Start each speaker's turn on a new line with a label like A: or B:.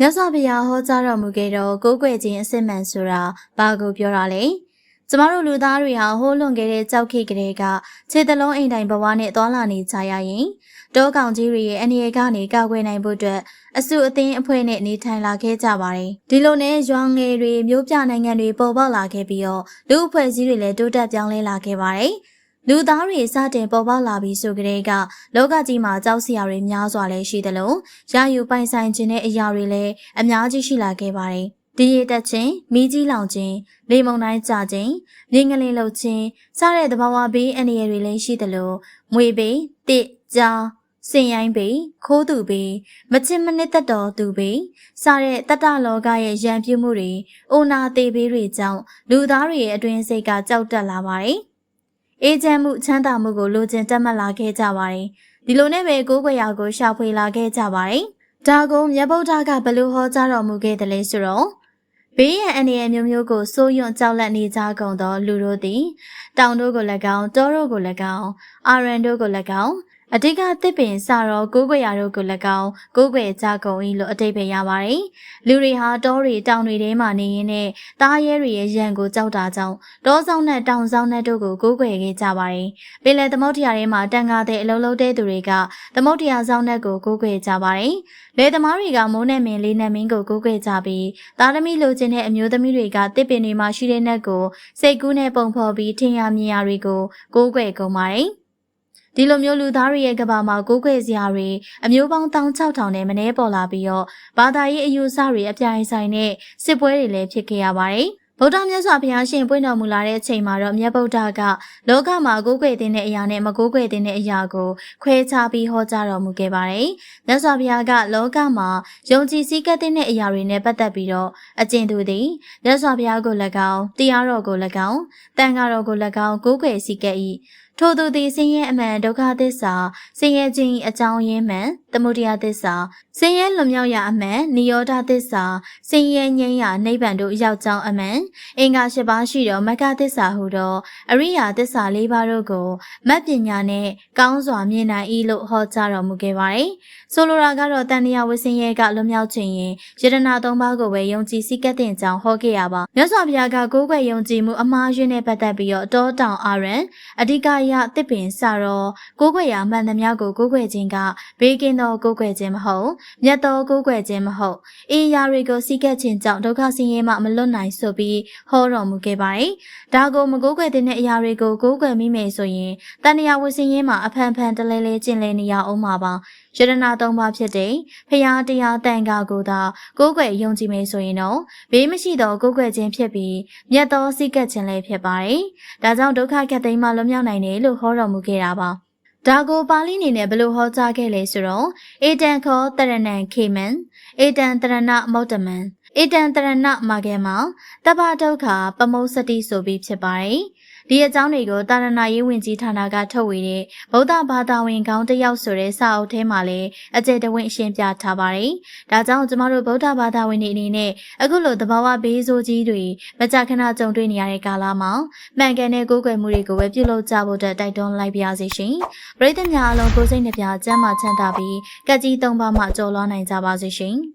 A: မြတ်စွာဘုရားဟောကြားတော်မူခဲ့တော့ကိုးကွယ်ခြင်းအစစ်မှန်ဆိုတာဘာကိုပြောတာလဲကျမတို့လူသားတွေဟာဟိုးလွန်ခဲ့တဲ့ကြောက်ခိတ်ကလေးကခြေတလုံးအိမ်တိုင်ဘဝနဲ့သွာလာနေကြရရင်တောကောင်ကြီးတွေရဲ့အနေအကနေကာကွယ်နိုင်ဖို့အတွက်အစုအသင်းအဖွဲ့နဲ့နေထိုင်လာခဲ့ကြပါတယ်ဒီလိုနဲ့ရွာငယ်တွေမျိုးပြနိုင်ငံတွေပေါ်ပေါက်လာခဲ့ပြီးတော့လူအဖွဲ့အစည်းတွေလည်းတိုးတက်ပြောင်းလဲလာခဲ့ပါတယ် လူသားတွေစတင်ပေါ်ပေါက်လာပြီးဆိုကြတဲ့ကလောကကြီးမှာကြောက်စရာတွေများစွာလည်းရှိသလိုရယူပိုင်ဆိုင်ခြင်းတဲ့အရာတွေလည်းအများကြီးရှိလာခဲ့ပါတယ်။ဒီရတက်ခြင်း၊မိကြီးလောင်ခြင်း၊လေမုန်တိုင်းကြခြင်း၊မြင်းကလေးလှုပ်ခြင်းစတဲ့သဘာဝဘေးအန္တရာယ်တွေလည်းရှိသလိုမွေဘေး၊တစ်ကြားစင်ရိုင်းပေခိုးသူပေမချစ်မနစ်သက်တော်သူပေစတဲ့တတ္တလောကရဲ့ရံပြမှုတွေအိုနာသေးဘေးတွေကြောင့်လူသားတွေရဲ့အတွင်းစိတ်ကကြောက်တက်လာပါတယ်။ အေးချမ်းမှုချမ်းသာမှုကိုလိုချင်တက်မှတ်လာခဲ့ကြပါတယ်။ဒီလိုနဲ့ပဲကိုးကွယ်ရာကိုရှာဖွေလာခဲ့ကြပါတယ်။ဒါကိုမြတ်ဗုဒ္ဓကဘလို့ဟောကြားတော်မူခဲ့တယ်လဲဆိုတော့ဘေးရန်အန္တရာယ်မျိုးမျိုးကိုစိုးရွံ့ကြောက်လန့်နေကြကုန်သောလူတို့သည်တောင်တို့ကို၎င်းတောတို့ကို၎င်းအာရန်တို့ကို၎င်း အတိကတစ်ပင်စတော့ကိုးကွယ်ရာတို့ကို၎င်းကိုးကွယ်ကြကုန်၏လို့အတိတ်ပဲရပါတယ်။လူတွေဟာတောတွေတောင်တွေထဲမှာနေရင်းနဲ့တားရဲတွေရဲ့ရန်ကိုကြောက်တာကြောင့်တောဆောင်နဲ့တောင်ဆောင်နဲ့တို့ကိုကိုးကွယ်ခဲ့ကြပါတယ်။ပင်လယ်သမုဒ္ဒရာထဲမှာတန်ကားတဲ့အလုံးလုံးတဲ့သူတွေကသမုဒ္ဒရာဆောင်နဲ့ကိုကိုးကွယ်ကြပါတယ်။လေသမားတွေကမိုးနဲ့မင်းလေးနဲ့မင်းကိုကိုးကွယ်ကြပြီးသားသမီးလိုချင်တဲ့အမျိုးသမီးတွေကတစ်ပင်တွေမှာရှိတဲ့နက်ကိုစိတ်ကူးနဲ့ပုံဖော်ပြီးထင်ရမြင်ရတွေကိုကိုးကွယ်ကုန်ပါတယ်။ ဒီလိုမျိုးလူသားတွေရဲ့ကဘာမှာကိုးကွယ်စရာတွေအမျိုးပေါင်း16000နဲ့မနှဲပေါ်လာပြီးတော့ဘာသာရေးအယူဆတွေအပြိုင်ဆိုင်နဲ့စစ်ပွဲတွေလည်းဖြစ်ခဲ့ရပါတယ်။ဗုဒ္ဓမြတ်စွာဘုရားရှင်ပွင့်တော်မူလာတဲ့အချိန်မှာတော့မြတ်ဗုဒ္ဓကလောကမှာကိုးကွယ်တဲ့အရာနဲ့မကိုးကွယ်တဲ့အရာကိုခွဲခြားပြီးဟောကြားတော်မူခဲ့ပါတယ်။မြတ်စွာဘုရားကလောကမှာယုံကြည်စည်းကပ်တဲ့အရာတွေနဲ့ပတ်သက်ပြီးတော့အကျင့်သူသည်မြတ်စွာဘုရားကို၎င်းတရားတော်ကို၎င်းတန်ခါတော်ကို၎င်းကိုးကွယ်စည်းကပ်၏ ထို့သူသည်ဆင်းရဲအမှန်ဒုက္ခသစ္စာဆင်းရဲခြင်းအကြောင်းရင်းမှန်သမုဒယသစ္စာဆင်းရဲလွန်မြောက်ရာအမှန်နိရောဓသစ္စာဆင်းရဲငြိမ်းရာနိဗ္ဗာန်တို့ရောက်ကြောင်းအမှန်အင်္ဂါ၈ပါးရှိသောမဂ္ဂသစ္စာဟုသောအရိယာသစ္စာ၄ပါးတို့ကိုမတ်ပညာနဲ့ကောင်းစွာမြင်နိုင်၏လို့ဟောကြားတော်မူခဲ့ပါတယ်။ဆိုလိုတာကတော့တန်တရားဝဆင်းရဲကလွန်မြောက်ခြင်းရင်ယတနာ၃ပါးကိုပဲယုံကြည်စိတ်ကတဲ့ကြောင်းဟောခဲ့ရပါမြတ်စွာဘုရားကကိုးကွယ်ယုံကြည်မှုအမှားယွင်းနဲ့ပတ်သက်ပြီးတော့တောတောင်အာရန်အဓိကရတစ်ပင်စတော့ကိုးကွယ်ရာမှန်သမျှကိုကိုးကွယ်ခြင်းကဘေးကင်းသောကိုးကွယ်ခြင်းမဟုတ်မြတ်သောကိုးကွယ်ခြင်းမဟုတ်အေးရာတွေကိုစိတ်ကခြင်းကြောင့်ဒုက္ခဆင်းရဲမှမလွတ်နိုင်ဆိုပြီးဟောတော်မူခဲ့ပါတယ်။ဒါကိုမကိုးကွယ်တဲ့အရာတွေကိုကိုးကွယ်မိမယ်ဆိုရင်တဏှာဝဆင်းရဲမှာအဖန်ဖန်တလဲလဲကျင်လဲနေရအောင်မှာပါ။ယရနာသုံးပါးဖြစ်တဲ့ဖရာတရားတန်ခါကိုသာကိုးကွယ်ယုံကြည်မယ်ဆိုရင်တော့ဘေးမရှိသောကိုးကွယ်ခြင်းဖြစ်ပြီးမြတ်သောစိတ်ကခြင်းလည်းဖြစ်ပါတယ်။ဒါကြောင့်ဒုက္ခကတိမ်းမှလွတ်မြောက်နိုင်တယ်လို့ဟောတော်မူခဲ့တာပါ။ဒါကိုပါဠိအနေနဲ့ဘယ်လိုဟောကြားခဲ့လဲဆိုတော့အေတံခောတရဏံခေမံအေတံတရဏမௌတမံအေတံတရဏမာကေမတပ္ပဒုက္ခပမုစတိဆိုပြီးဖြစ်ပါတယ်။ ဒီအကြောင်းတွေကိုတာရဏရေးဝင်ကြီးဌာနကထုတ်ဝေတဲ့ဗုဒ္ဓဘာသာဝင်ကောင်းတစ်ယောက်ဆိုတဲ့စာအုပ်ထဲမှာလည်းအကျယ်တဝင့်ရှင်းပြထားပါတယ်။ဒါကြောင့်ကျမတို့ဗုဒ္ဓဘာသာဝင်တွေအနေနဲ့အခုလိုသဘာဝဘေးဆိုးကြီးတွေမကြာခဏကြုံတွေ့နေရတဲ့ကာလမှာမှန်ကန်တဲ့ကိုးကွယ်မှုတွေကိုပဲပြုလုပ်ကြဖို့အတွက်တိုက်တွန်းလိုက်ပါရစေရှင်။ပရိသတ်များအလုံးကိုစိတ်နှပြကျမ်းမာချမ်းသာပြီးကက်ကြီးသုံးပါးမှကြော်လွှားနိုင်ကြပါစေရှင်။